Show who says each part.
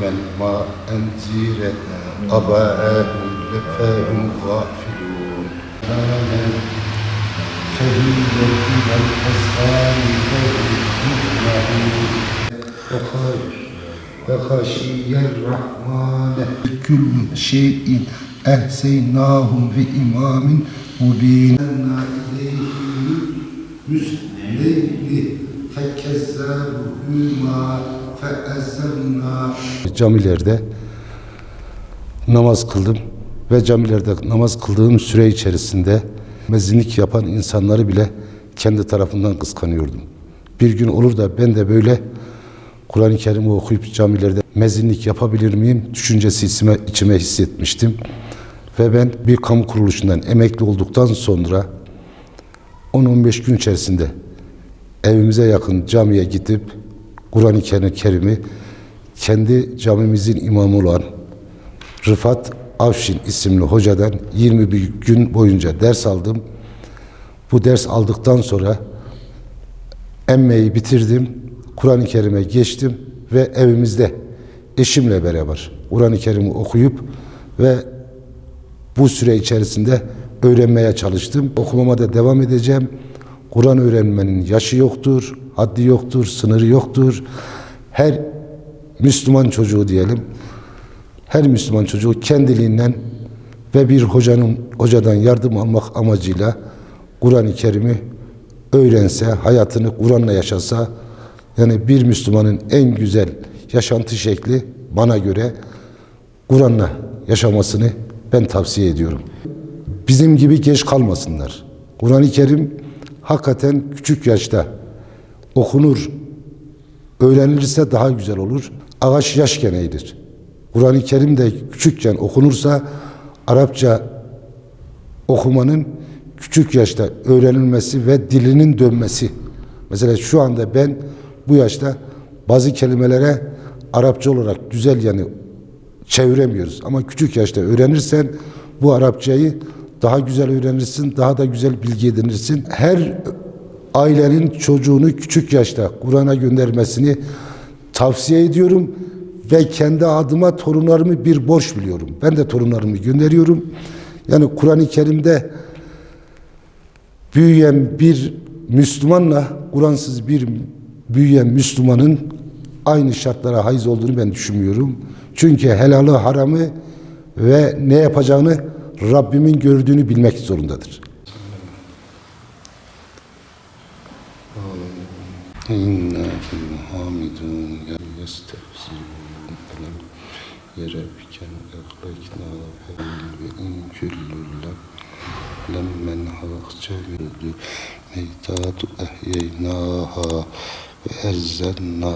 Speaker 1: Melma enzire abaehum lefehum gafilun. Kâlen fehiyye ilel eskâni fehiyye ve haşiyen rahmane küllü şeyin ehseynâhum ve imamin mubînenna ileyhi müsneyni fekezzâbuhumâ Camilerde namaz kıldım ve camilerde namaz kıldığım süre içerisinde mezinlik yapan insanları bile kendi tarafından kıskanıyordum. Bir gün olur da ben de böyle Kur'an-ı Kerim'i okuyup camilerde mezinlik yapabilir miyim düşüncesi içime, içime hissetmiştim. Ve ben bir kamu kuruluşundan emekli olduktan sonra 10-15 gün içerisinde evimize yakın camiye gidip Kur'an-ı Kerim'i kendi camimizin imamı olan Rıfat Avşin isimli hocadan 21 gün boyunca ders aldım. Bu ders aldıktan sonra emmeyi bitirdim. Kur'an-ı Kerim'e geçtim ve evimizde eşimle beraber Kur'an-ı Kerim'i okuyup ve bu süre içerisinde öğrenmeye çalıştım. Okumama da devam edeceğim. Kur'an öğrenmenin yaşı yoktur, haddi yoktur, sınırı yoktur. Her Müslüman çocuğu diyelim, her Müslüman çocuğu kendiliğinden ve bir hocanın hocadan yardım almak amacıyla Kur'an-ı Kerim'i öğrense, hayatını Kur'an'la yaşasa, yani bir Müslümanın en güzel yaşantı şekli bana göre Kur'an'la yaşamasını ben tavsiye ediyorum. Bizim gibi geç kalmasınlar. Kur'an-ı Kerim hakikaten küçük yaşta okunur, öğrenilirse daha güzel olur. Ağaç yaşken eğilir. Kur'an-ı Kerim de küçükken okunursa Arapça okumanın küçük yaşta öğrenilmesi ve dilinin dönmesi. Mesela şu anda ben bu yaşta bazı kelimelere Arapça olarak güzel yani çeviremiyoruz. Ama küçük yaşta öğrenirsen bu Arapçayı daha güzel öğrenirsin, daha da güzel bilgi edinirsin. Her ailenin çocuğunu küçük yaşta Kur'an'a göndermesini tavsiye ediyorum ve kendi adıma torunlarımı bir borç biliyorum. Ben de torunlarımı gönderiyorum. Yani Kur'an-ı Kerim'de büyüyen bir Müslümanla Kur'ansız bir büyüyen Müslümanın aynı şartlara haiz olduğunu ben düşünmüyorum. Çünkü helalı haramı ve ne yapacağını Rabbimin gördüğünü bilmek zorundadır. İnna fil hamidun yestehzirun alam yerebken ehlekna ve in küllüllem lemmen halakça meytatu ehyeynaha ve ezzenna